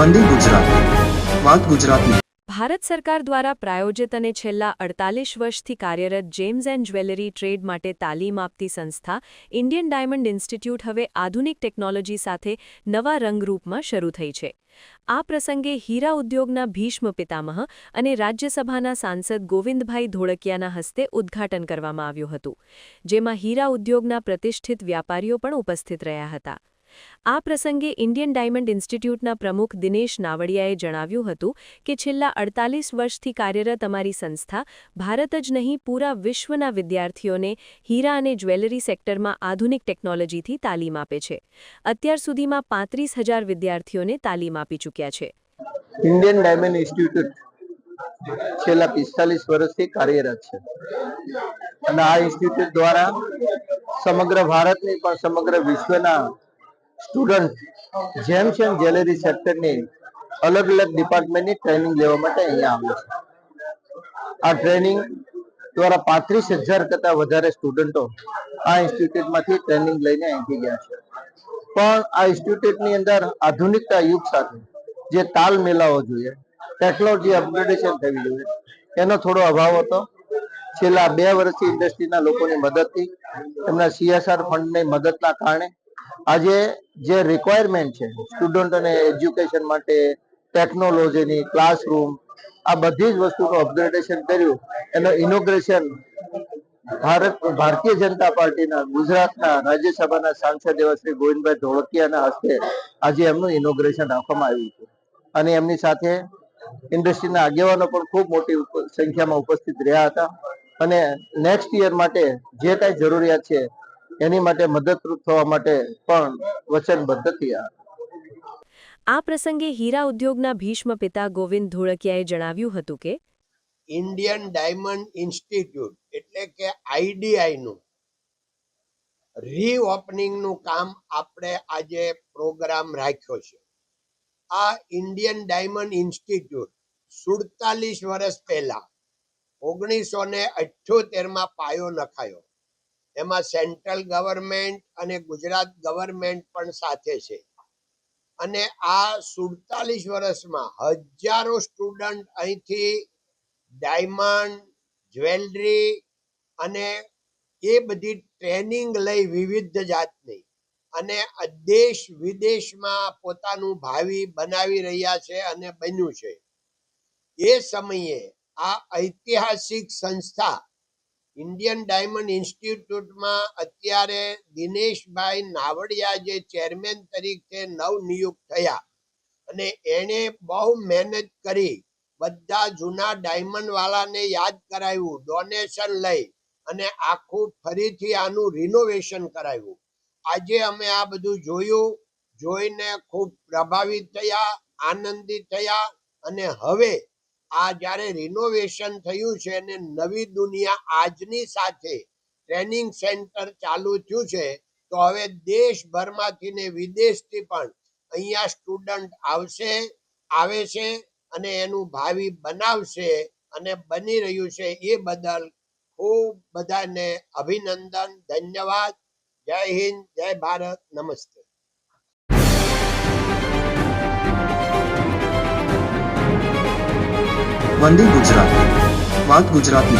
વંદે ગુજરાત. વાત ગુજરાતની ભારત સરકાર દ્વારા પ્રાયોજિત અને છેલ્લા અડતાલીસ વર્ષથી કાર્યરત જેમ્સ એન્ડ જ્વેલરી ટ્રેડ માટે તાલીમ આપતી સંસ્થા ઇન્ડિયન ડાયમંડ ઇન્સ્ટિટ્યૂટ હવે આધુનિક ટેકનોલોજી સાથે નવા રંગરૂપમાં શરૂ થઈ છે. આ પ્રસંગે હીરા ઉદ્યોગના ભીષ્મ પિતામહ અને રાજ્યસભાના સાંસદ ગોવિંદભાઈ ધોળકિયાના હસ્તે ઉદ્ઘાટન કરવામાં આવ્યું હતું, જેમાં હીરા ઉદ્યોગના પ્રતિષ્ઠિત વ્યાપારીઓ પણ ઉપસ્થિત રહ્યા હતા. આ પ્રસંગે ઇન્ડિયન ડાયમંડ ઇન્સ્ટિટ્યૂટના પ્રમુખ દિનેશ નાવડિયાએ જણાવ્યું હતું કે છેલ્લા અડતાલીસ વર્ષથી કાર્યરત અમારી સંસ્થા ભારત જ નહીં, પૂરા વિશ્વના વિદ્યાર્થીઓને હીરા અને જ્વેલરી સેક્ટરમાં આધુનિક ટેકનોલોજીથી તાલીમ આપે છે. અત્યાર સુધીમાં પાંત્રીસ હજાર વિદ્યાર્થીઓને તાલીમ આપી ચૂક્યા છે. ઇન્ડિયન ડાયમંડ ઇન્સ્ટિટ્યૂટ છેલ્લા પિસ્તાલીસ વર્ષથી કાર્યરત છે. અને આ ઇન્સ્ટિટ્યૂટ દ્વારા સમગ્ર ભારતની પણ સમગ્ર વિશ્વના સ્ટુડન્ટ જેમ્સ એન્ડ જ્વેલરી સેક્ટરની અલગ અલગ ડિપાર્ટમેન્ટની ટ્રેનિંગ લેવા માટે અહીંયા આવે છે. આ ટ્રેનિંગ દ્વારા પાંત્રીસ હજાર કરતા વધારે સ્ટુડન્ટો આ ઇન્સ્ટિટ્યૂટમાંથી ટ્રેનિંગ લઈને અહીંથી ગયા છે. પણ આ ઇન્સ્ટિટ્યૂટની અંદર આધુનિકતા યુગ સાથે જે તાલ મેલાવો જોઈએ ટેકનોલોજી અપગ્રેડેશન થવી જોઈએ, એનો થોડો અભાવ હતો. છેલ્લા બે વર્ષથી ઇન્ડસ્ટ્રીના લોકોની મદદથી એમના સીએસઆર ફંડની મદદના કારણે આજે જે રિક્વાયરમેન્ટ છે સ્ટુડન્ટોને એજ્યુકેશન માટે ટેકનોલોજીની ક્લાસરૂમ આ બધી જ વસ્તુનું અપગ્રેડેશન કર્યું. એનો ઇનોગ્રેશન ભારત, ભારતીય જનતા પાર્ટીના, ગુજરાતના રાજ્યસભાના સાંસદ એવા શ્રી ગોવિંદભાઈ ધોળકિયાના હસ્તે આજે એમનું ઇનોગ્રેશન રાખવામાં આવ્યું છે. અને એમની સાથે ઇન્ડસ્ટ્રીના આગેવાનો પણ ખૂબ મોટી સંખ્યામાં ઉપસ્થિત રહ્યા હતા. અને નેક્સ્ટ યર માટે જે કાંઈ જરૂરિયાત છે એની માટે મદદરૂપ થવા માટે પણ વચનબદ્ધ થયા. આ પ્રસંગે હીરા ઉદ્યોગના ભીષ્મ પિતા ગોવિંદ ધોળકિયાએ જણાવ્યું હતું કે ઇન્ડિયન ડાયમંડ ઇન્સ્ટિટ્યૂટ એટલે કે આઈડીઆઈ નું રીઓપનિંગનું કામ આપણે આજે પ્રોગ્રામ રાખ્યો છે. આ ઇન્ડિયન ડાયમંડ ઇન્સ્ટિટ્યૂટ સુડતાલીસ વર્ષ પહેલા ઓગણીસો ને અઠ્યોતેરમાં પાયો નખાયો. એમાં સેન્ટ્રલ ગવર્મેન્ટ અને ગુજરાત ગવર્મેન્ટ પણ સાથે છે. અને આ સુડતાલીસ વર્ષમાં હજારો સ્ટુડન્ટ અહીંથી ડાયમંડ, જ્વેલરી અને એ બધી ટ્રેનિંગ લઈ વિવિધ જાતની અને દેશ વિદેશમાં પોતાનું ભાવિ બનાવી રહ્યા છે અને બન્યું છે. એ સમયે આ ઐતિહાસિક સંસ્થા ઇન્ડિયન ડાયમંડ ઇન્સ્ટિટ્યૂટમાં અત્યારે દિનેશભાઈ નાવડિયા જે ચેરમેન તરીકે નવનિયુક્ત થયા અને એણે બહુ મહેનત કરી બધા જૂના ડાયમંડ વાળાને યાદ કરાવ્યું ડોનેશન લઈ અને આખું ફરીથી આનું રિનોવેશન કરાવ્યું. આજે અમે આ બધું જોયું, જોઈને ખૂબ પ્રભાવિત થયા, આનંદિત થયા અને હવે આ જ્યારે રિનોવેશન થયું છે અને નવી દુનિયા આજની સાથે ટ્રેનિંગ સેન્ટર ચાલુ થયું છે, તો હવે દેશભરમાંથી ને વિદેશથી પણ અહીંયા સ્ટુડન્ટ આવશે, આવે છે અને એનું ભાવિ બનાવશે અને બની રહ્યું છે એ બદલ ખૂબ બધાને અભિનંદન, ધન્યવાદ. જય હિન્દ, જય ભારત, નમસ્તે. વંદે ગુજરાત. વાત ગુજરાતની